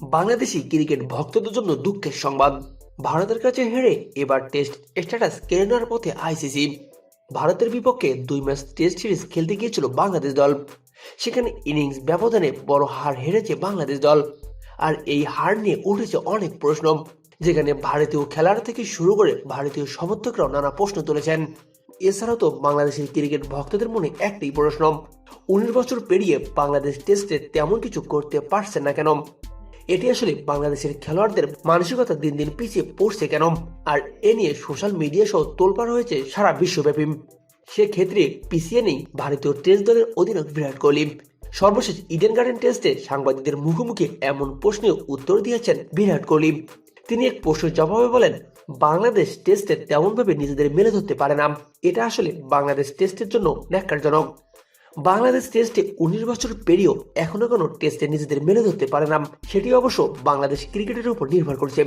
Bangladeshi cricket ভক্তদের জন্য দুঃখের সংবাদ। ভারতের কাছে হেরে এবার টেস্ট স্ট্যাটাস কেড়ে নেওয়ার পথে আইসিসি। ভারতের বিপক্ষে দুই ম্যাচ টেস্ট সিরিজ খেলতে গিয়েছিল বাংলাদেশ দল। সেখানে ইনিংস ব্যবধানে বড় হার হেরেছে বাংলাদেশ দল। আর এই হার নিয়ে উঠেছে অনেক প্রশ্ন, যেখানে ভারতীয় খেলার থেকে শুরু করে ভারতীয় সমর্থকরাও নানা প্রশ্ন তুলেছেন। এছাড়াও তো বাংলাদেশের ক্রিকেট ভক্তদের মনে একটাই প্রশ্ন, উনিশ বছর পেরিয়ে বাংলাদেশ টেস্টে তেমন কিছু করতে পারছে না কেন? এটি আসলে বাংলাদেশের খেলোয়াড়দের মানসিকতা দিন দিন পিছিয়ে পড়ছে কেন? আর এ নিয়ে সোশ্যাল মিডিয়া সহ তোলপাড় হয়েছে সারা বিশ্বব্যাপী। সেক্ষেত্রে পিছিয়ে নেই ভারতীয় টেস্ট দলের অধিনায়ক বিরাট কোহলি। সর্বশেষ ইডেন গার্ডেন টেস্টে সাংবাদিকদের মুখোমুখি এমন প্রশ্নের উত্তর দিয়েছেন বিরাট কোহলি। তিনি এক প্রশ্নের জবাবে বলেন, বাংলাদেশ টেস্টে তেমনভাবে নিজেদের মেলে ধরতে পারে না। এটা আসলে বাংলাদেশ টেস্টের জন্য ন্যাক্কারজনক। বাংলাদেশ টেস্টে উনিশ বছর পেরিয়েও এখনও কোনো টেস্টে নিজেদের মেলে ধরতে পারে না। সেটি অবশ্য বাংলাদেশ ক্রিকেটের উপর নির্ভর করছে।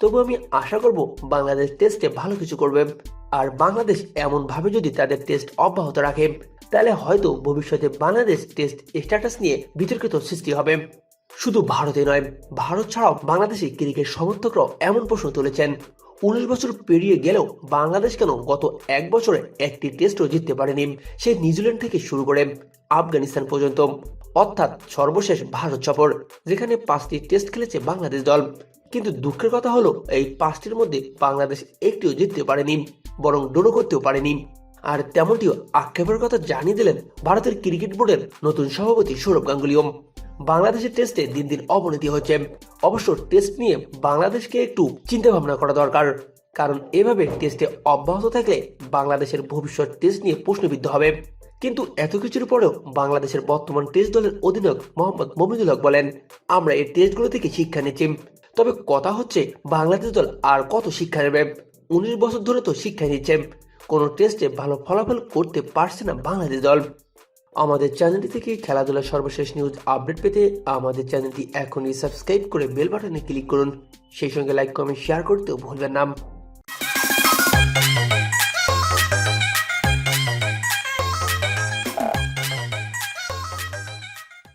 তবু আমি আশা করব বাংলাদেশ টেস্টে ভালো কিছু করবে। আর বাংলাদেশ এমনভাবে যদি তাদের টেস্ট অব্যাহত রাখে, তাহলে হয়তো ভবিষ্যতে বাংলাদেশ টেস্ট স্ট্যাটাস নিয়ে বিতর্কিত সৃষ্টি হবে। শুধু ভারতে নয়, ভারত ছাড়াও বাংলাদেশি ক্রিকেট সমর্থকরাও এমন প্রশ্ন তুলেছেন। উনিশ বছর পেরিয়ে গেলেও বাংলাদেশ কেন গত এক বছরে একটি টেস্টও জিততে পারেনি? সে নিউজিল্যান্ড থেকে শুরু করে আফগানিস্তান পর্যন্ত। অর্থাৎ সর্বশেষ ভারত সফর, যেখানে পাঁচটি টেস্ট খেলেছে বাংলাদেশ দল। কিন্তু দুঃখের কথা হলো, এই পাঁচটির মধ্যে বাংলাদেশ একটিও জিততে পারেনি, বরং ডোনো করতেও পারেনি। আর তেমনটিও আক্ষেপের কথা জানিয়ে দিলেন ভারতের ক্রিকেট বোর্ডের নতুন সভাপতি সৌরভ গাঙ্গুলিও। বাংলাদেশের টেস্টে দিন দিন অবনতি হচ্ছে। অবশ্য টেস্ট নিয়ে বাংলাদেশকে একটু চিন্তা ভাবনা করা দরকার। কারণ এভাবে টেস্টে অব্যাহত থাকলে বাংলাদেশের ভবিষ্যৎ টেস্ট নিয়ে প্রশ্নবিদ্ধ হবে। কিন্তু এত কিছুর পরেও বাংলাদেশের বর্তমান টেস্ট দলের অধিনায়ক মোহাম্মদ মমিনুল হক বলেন, আমরা এই টেস্টগুলো থেকে শিক্ষা নিচ্ছি। তবে কথা হচ্ছে, বাংলাদেশ দল আর কত শিক্ষা নেবে? উনিশ বছর ধরে তো শিক্ষা নিচ্ছে। কোনো টেস্টে ভালো ফলাফল করতে পারছে না বাংলাদেশ দল। আমাদের চ্যানেলটি থেকে খেলাধুলার সর্বশেষ নিউজ আপডেট পেতে আমাদের চ্যানেলটি এখনই সাবস্ক্রাইব করে বেল বাটনে ক্লিক করুন। সেই সঙ্গে লাইক, কমেন্ট শেয়ার করতেও ভুলবেন না।